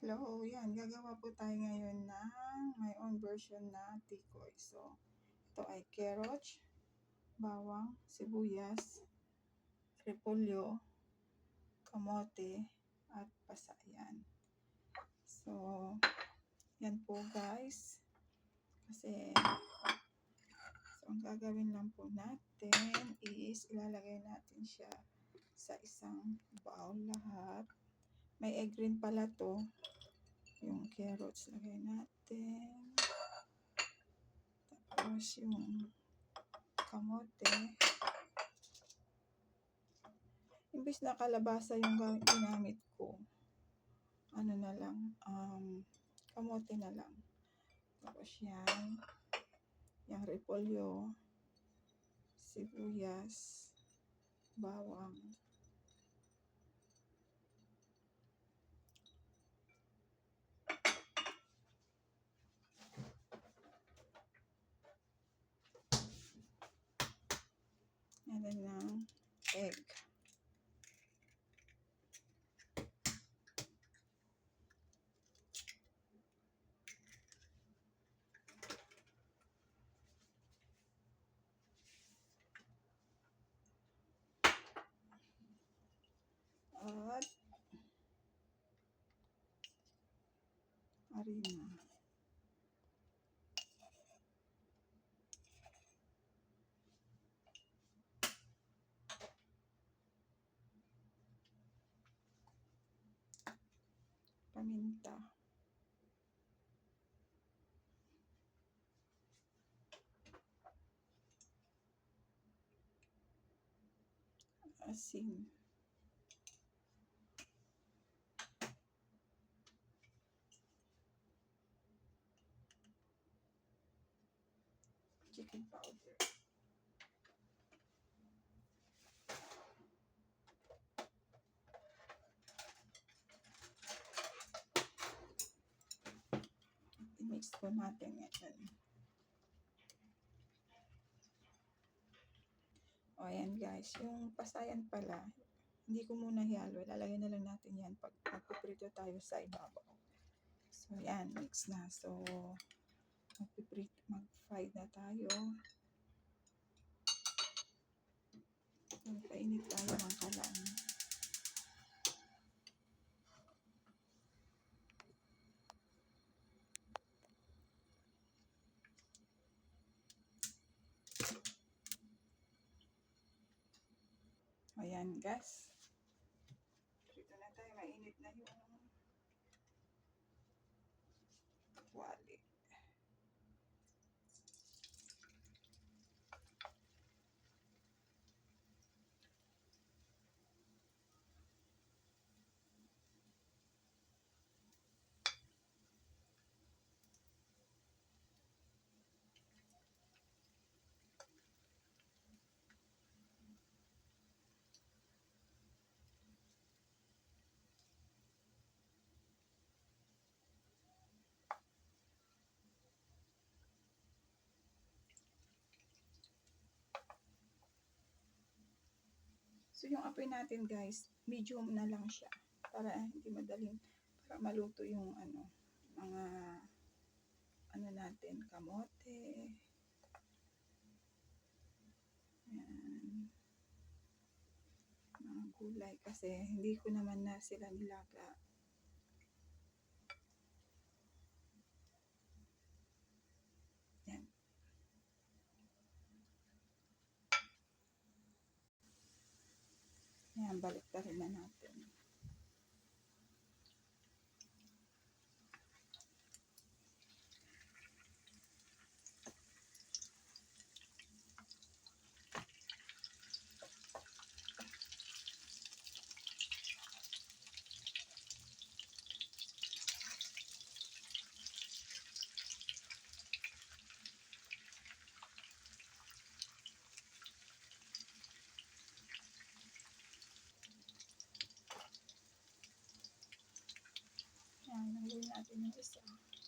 Hello, yan. Gagawa po tayo ngayon ng my own version na tikoy. So, ito ay carrots, bawang, sibuyas, repolyo, kamote, at pasayan. So, yan po guys. Kasi, so ang gagawin lang po natin is ilalagay natin siya sa isang bowl lahat. May egg rin pala to. Yung carrots lagay natin. Tapos yung kamote. Imbis na kalabasa yung ginamit ko. Ano na lang. Um, kamote na lang. Tapos yan. Yung repolyo. Sibuyas. Bawang. Ng egg. At harina. comentar. Assim. Chicken powder. I-mix po natin yan. O ayan guys, yung pasayan pala, hindi ko muna hiyalo. Lalagay na lang natin yan pag magpiprito tayo sa ibabaw. So yan, mix na. So, magpiprito, mag-fry na tayo. Magpainit tayo ng kalan. Ayan guys. Dito na tayo, mainit na yung wali. So yung apoy natin guys, medium na lang siya para hindi madaling para maluto yung ano mga ano natin kamote. Yan. Mga gulay kasi hindi ko naman na sila nilaga. Yan. Yan, balik na natin. Yan, nangguin natin yung isa.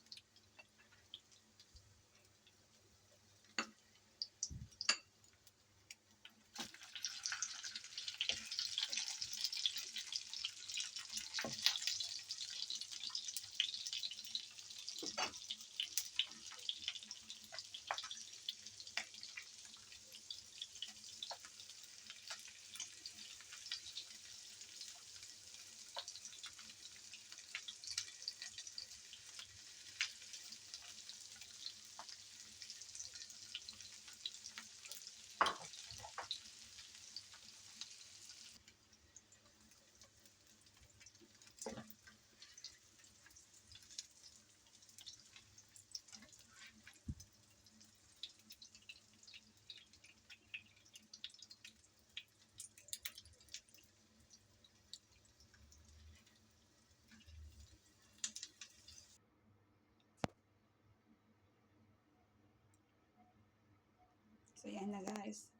So, yan na guys.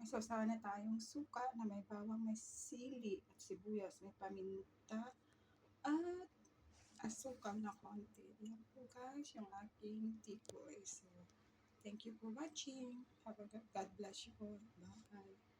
May sausawa na tayong suka na may bawang, may sili at sibuyas, may paminta at asukal na konti. Yan po guys, yung aking tikoy. So, thank you for watching. Have a God bless you all. Bye.